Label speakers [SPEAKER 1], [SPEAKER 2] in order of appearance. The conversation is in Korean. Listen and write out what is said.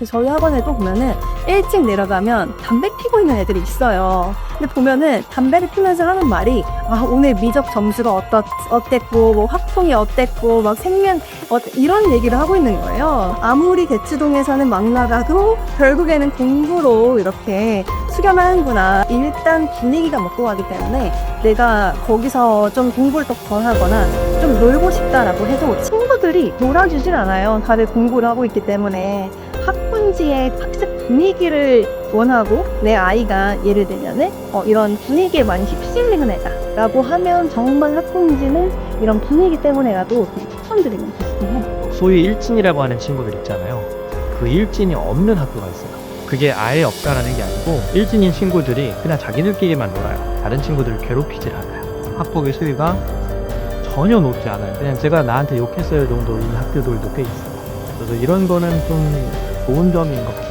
[SPEAKER 1] 그래서 저희 학원에도 보면은 일찍 내려가면 담배 피고 있는 애들이 있어요. 근데 보면은 담배를 피면서 하는 말이 아 오늘 미적 점수가 어떻 어땠고 뭐 학풍이 어땠고 막 생명 어, 이런 얘기를 하고 있는 거예요. 아무리 대치동에서는 막 나가도 결국에는 공부로 이렇게 수렴하는구나. 일단 분위기가 먹고 가기 때문에 내가 거기서 좀 공부를 더더 하거나 좀 놀고 싶다라고 해도 친구들이 놀아주질 않아요. 다들 공부를 하고 있기 때문에 학군지의 학습 분위기를 원하고 내 아이가 예를 들면은 어, 이런 분위기에 많이 휩쓸리는 애다라고 하면 정말 학군지는 이런 분위기 때문에라도 추천드리면 좋습니다.
[SPEAKER 2] 소위 일진이라고 하는 친구들 있잖아요. 그 일진이 없는 학교가 있어요. 그게 아예 없다라는 게 아니고 일진인 친구들이 그냥 자기들끼리만 놀아요. 다른 친구들을 괴롭히질 않아요. 학폭의 수위가 전혀 높지 않아요. 그냥 제가 나한테 욕했어요 정도인 학교들도 꽤 있어요. 그래서 이런 거는 좀 좋은 점인 것 같아요.